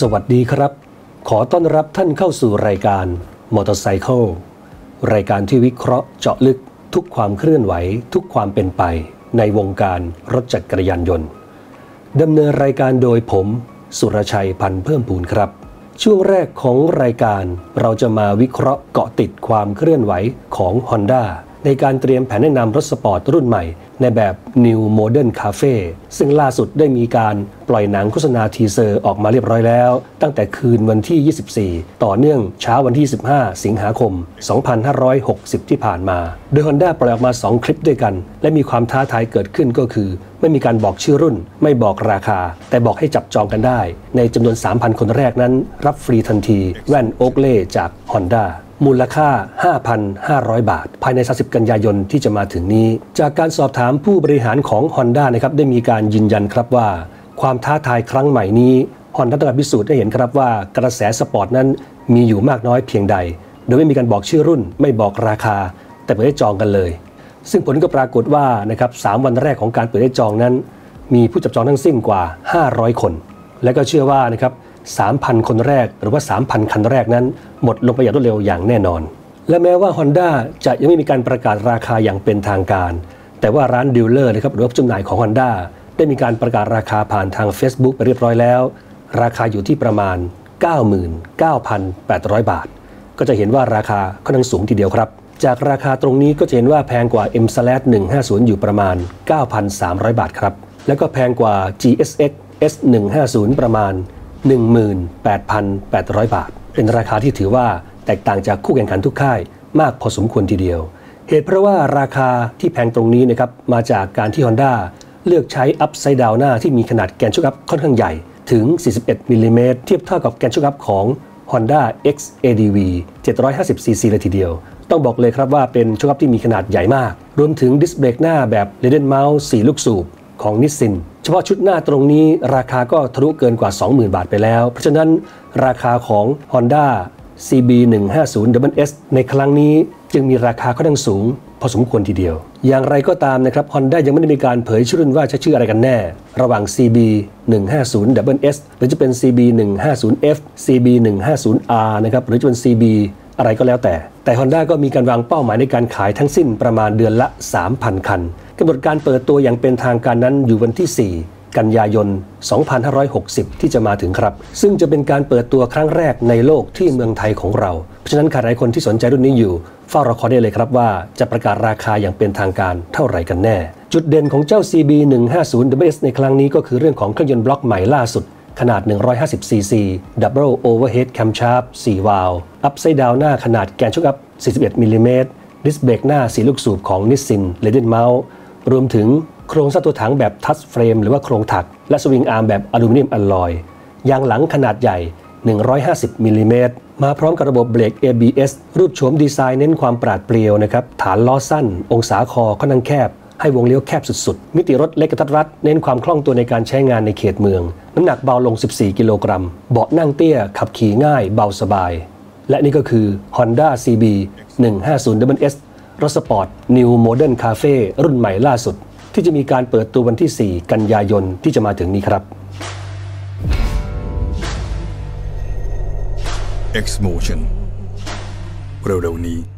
สวัสดีครับ ขอต้อนรับท่านเข้าสู่รายการมอเตอร์ไซค์รายการที่วิเคราะห์เจาะลึกทุกความเคลื่อนไหว ทุกความเป็นไป ในวงการรถจักรยานยนต์ดำเนินรายการโดยผม สุรชัยพันธ์เพิ่มพูนครับ ช่วงแรกของรายการเราจะมาวิเคราะห์เกาะติดความเคลื่อนไหวของ Honda ในการเตรียมแผนแนะนำรถสปอร์ตรุ่นใหม่ในแบบ New Modern Cafe ซึ่งล่าสุดได้มีการปล่อยหนังโฆษณาทีเซอร์ออกมาเรียบร้อยแล้ว ตั้งแต่คืนวันที่ 24 ต่อเนื่องเช้าวันที่ 15 สิงหาคม 2560 ที่ผ่านมา โดย Honda ปล่อยออกมา 2 คลิปด้วยกัน และมีความท้าทายเกิดขึ้นก็คือ ไม่มีการบอกชื่อรุ่น ไม่บอกราคา แต่บอกให้จับจองกันได้ ในจำนวน 3,000 คนแรกนั้น รับฟรีทันที แว่นโอ๊กเล่จาก Honda มูลค่า 5,500 บาท ภายใน 30 กันยายนที่จะมาถึงนี้ จากการสอบถามผู้บริหารของ Honda นะครับได้มีการยืนยันครับว่า ความท้าทายครั้งใหม่นี้ Honda ต้องการพิสูจน์ให้เห็นครับว่ากระแสสปอร์ตนั้นมีอยู่มากน้อยเพียงใด โดยไม่มีการบอกชื่อรุ่น ไม่บอกราคา แต่เปิดให้จองกันเลย ซึ่งผลก็ปรากฏว่านะครับ3วันแรกของการเปิดให้จองนั้น มีผู้จับจองทั้งสิ้นกว่า 500 คน และก็เชื่อว่านะครับ3,000 คนแรกหรือว่า 3,000 คันแรกนั้น หมดลงไปอย่างรวดเร็วอย่างแน่นอน และแม้ว่า Honda จะยังไม่มีการประกาศราคาอย่างเป็นทางการ แต่ว่าร้านดีลเลอร์นะครับหรือว่าจำหน่ายของ Honda ได้มีการประกาศราคาผ่านทาง Facebook ไปเรียบร้อยแล้ว ราคาอยู่ที่ประมาณ 99,800 บาท ก็จะเห็นว่าราคาค่อนข้างสูงทีเดียวครับ จากราคาตรงนี้ก็จะเห็นว่าแพงกว่า M s l a t 150 อยู่ประมาณ 9,300 บาทครับ แล้วก็แพงกว่า GSX S150 ประมาณ 18,800 บาท เป็นราคาที่ถือว่าแตกต่างจากคู่แข่งขันทุกค่ายมากพอสมควรทีเดียว เหตุเพราะว่าราคาที่แพงตรงนี้นะครับมาจากการที่ Honda เลือกใช้อัพไซด์ดาวหน้าที่มีขนาดแกนชุกอัพค่อนข้างใหญ่ถึง 41มิลลิเมตรเทียบเท่ากับแกนชุกอัพของ Honda X ADV 750cc เลยทีเดียว ต้องบอกเลยครับว่าเป็นชุกอัพที่มีขนาดใหญ่มาก รวมถึงดิสเบรกหน้าแบบเลเดนเมาส์4ลูกสูบของนิสซินเฉพาะชุดหน้าตรงนี้ราคาก็ทะลุเกินกว่า 20,000 บาทไปแล้ว เพราะฉะนั้นราคาของ Honda CB 150 S ในครั้งนี้จึงมีราคาค่อนข้างสูง พอสมควรทีเดียว อย่างไรก็ตามนะครับ Honda ยังไม่ได้มีการเผยชื่อรุ่นว่าจะชื่ออะไรกันแน่ ระหว่าง CB 150 S หรือจะเป็น CB 150 F CB 150 R นะครับหรือจะเป็น CB อะไรก็แล้วแต่ แต่ Honda ก็มีการวางเป้าหมายในการขายทั้งสิ้นประมาณเดือนละ 3,000 คันกำหนดการเปิดตัวอย่างเป็นทางการนั้นอยู่วันที่ 4 กันยายน 2560 ที่จะมาถึงครับ ซึ่งจะเป็นการเปิดตัวครั้งแรกในโลกที่เมืองไทยของเรา เพราะฉะนั้นใครหลายคนที่สนใจรุ่นนี้อยู่เฝ้ารอคอยได้เลยครับว่าจะประกาศราคาอย่างเป็นทางการเท่าไหร่กันแน่ จุดเด่นของเจ้า CB 150 WS ในครั้งนี้ก็คือเรื่องของเครื่องยนต์บล็อกใหม่ล่าสุดขนาด 150cc Double Overhead Camshaft 4วาล์ว Upside Down หน้าขนาดแกนชุกอัพ 41มิลลิเมตรดิสเบรกหน้าสีลูกสูบของนิสซินเลเดนเมาส์รวมถึง โครงสร้างตัวถังแบบทัชเฟรมหรือว่าโครงถัก และสวิงอาร์มแบบอลูมิเนียมอลลอยยางหลังขนาดใหญ่ 150มิลลิเมตรมาพร้อมกับระบบเบรก ABS รูปโฉมดีไซน์เน้นความปราดเปรียวนะครับ ฐานล้อสั้น องศาคอค่อนข้างแคบ ให้วงเลี้ยวแคบสุดๆ มิติรถเล็กกระทัดรัด เน้นความคล่องตัวในการใช้งานในเขตเมือง น้ำหนักเบาลง 14 กิโลกรัม เบาะนั่งเตี้ย ขับขี่ง่าย เบาสบาย และนี่ก็คือ Honda CB 150 S รถสปอร์ต New Modern Cafe รุ่นใหม่ล่าสุด ที่จะมีการเปิดตัววันที่ 4 กันยายนที่จะมาถึงนี้ครับ X Motion เร็วๆนี้